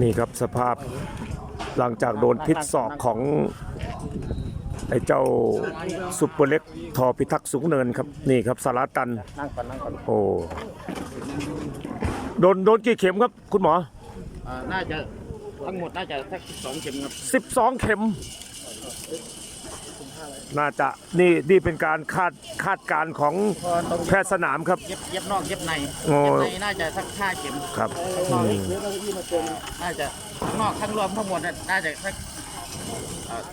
นี่ครับสภาพหลังจากโดนพิษศอกของไอ้เจ้าซุปเปอร์เล็กทอพิทักษ์สูงเนินครับ นี่ครับสาราตันนั่งก่อนนั่งก่อนโอ้โดนโดนกี่เข็มครับ คุณหมออ่าน่าจะทั้งหมดน่าจะสักสองเข็มครับ12เข็ม น่าจะนี่นี่เป็นการคาดคาดการณ์ของพอตรงแพทย์สนามครับ เย็บเย็บนอกเย็บในโอ้ เย็บในน่าจะสักห้าเข็มครับอืมน่าจะข้างนอกข้างรวมทั้งหมดน่ะน่าจะสัก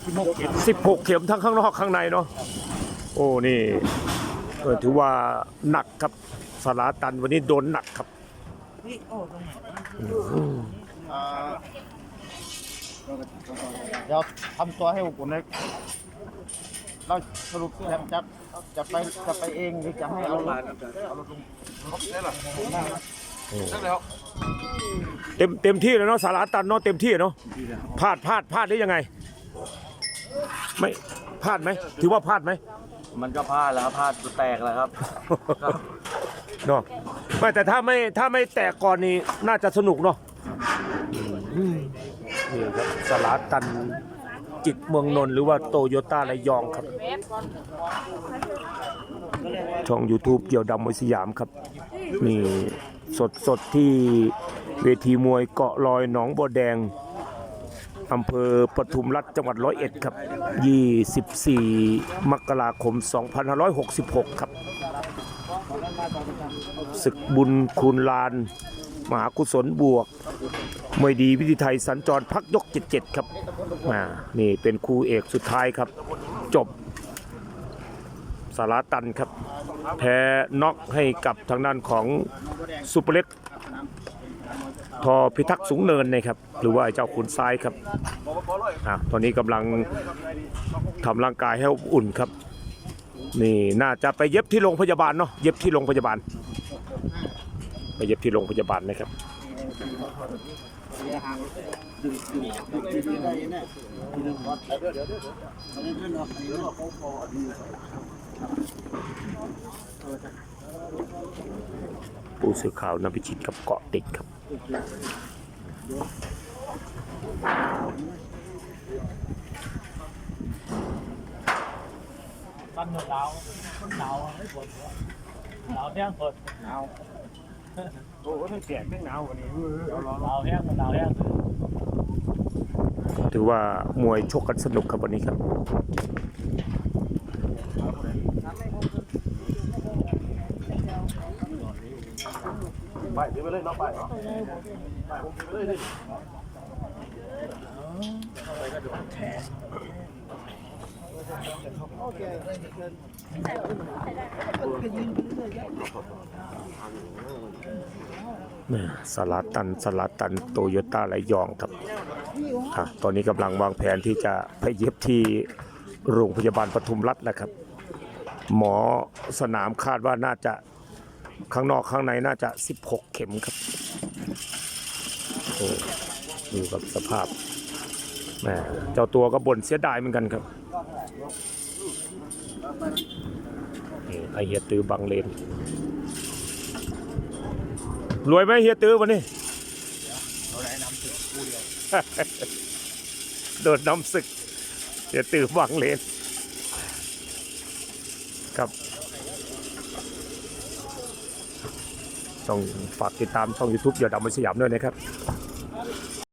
สิบหกเข็ม16 เข็มทั้งข้างนอกข้างในเนาะโอ้นี่เออถือว่าหนักครับสาราตันวันนี้โดนหนักครับอ่าเดี๋ยวทำตัวให้อบอุ่นเลย เราสรุปจะจะจะไปจะไปเองหรือจะให้เอารถเอารถลงเต็มเต็มที่แล้วเนาะสาราตันเนาะเต็มที่เนาะพลาดพลาดพลาดได้ยังไง ไม่พลาดไหมถือว่าพลาดไหมมันก็พลาดแล้วครับพลาดแตกแล้วครับเนาะไม่แต่ถ้าไม่ถ้าไม่แตกก่อนนี่น่าจะสนุกเนาะอืมนี่ครับสลาตัน จิตเมืองนนท์หรือว่าโตโยต้าระยองครับ ช่อง YouTube เกี่ยวดำมวยสยามครับ นี่สดสดที่เวทีมวยเกาะลอยหนองบัวแดงอำเภอปทุมรัฐจังหวัดร้อยเอ็ดครับ 24 มกราคม 2566 ครับ ศึกบุญคูณลาน มหากุศลบวกมวยดีวิธีไทยสัญจรพักยก77ครับอ่านี่เป็นคู่เอกสุดท้ายครับ จบสาราตันครับ แพ้น็อกให้กับทางด้านของซูเปอร์เล็กทอพิทักษ์สูงเนินนะครับ หรือว่าไอ้เจ้าขุนทรายครับอะตอนนี้กำลังทำร่างกายให้อุ่นครับ นี่น่าจะไปเย็บที่โรงพยาบาลเนาะเย็บที่โรงพยาบาล ไปเย็บที่โรงพยาบาลนะครับผู้สื่อข่าวนำพิชิตกับเกาะติดครับตั้งหนาวหนาวไม่ปวดหัวหนาวแห้งปวดหนาว โอ้โหทั้งเสียงทั้งหนาวกวันนี้หนาวแห้งหนาวแห้งถือว่ามวยชกกันสนุกครับวันนี้ครับไปถือไปเลยน้องไปแม่ สลาตันสลาตันโตโยต้าระยองครับอะตอนนี้กำลังวางแผนที่จะไปเย็บที่โรงพยาบาลปทุมรัฐนะครับ หมอสนามคาดว่าน่าจะข้างนอกข้างในน่าจะ 16 เข็มครับโอ้ดูกับสภาพแม่เจ้าตัวก็บ่นเสียดายเหมือนกันครับ นี่ไอเฮียตือบังเลนรวยไหมเฮียตื้อวันนี้โดดน้ำศึกเฮียตื้อวังเลนครับต้องฝากติดตามช่อง YouTube เดี๋ยวดำมาสยามด้วยนะครับ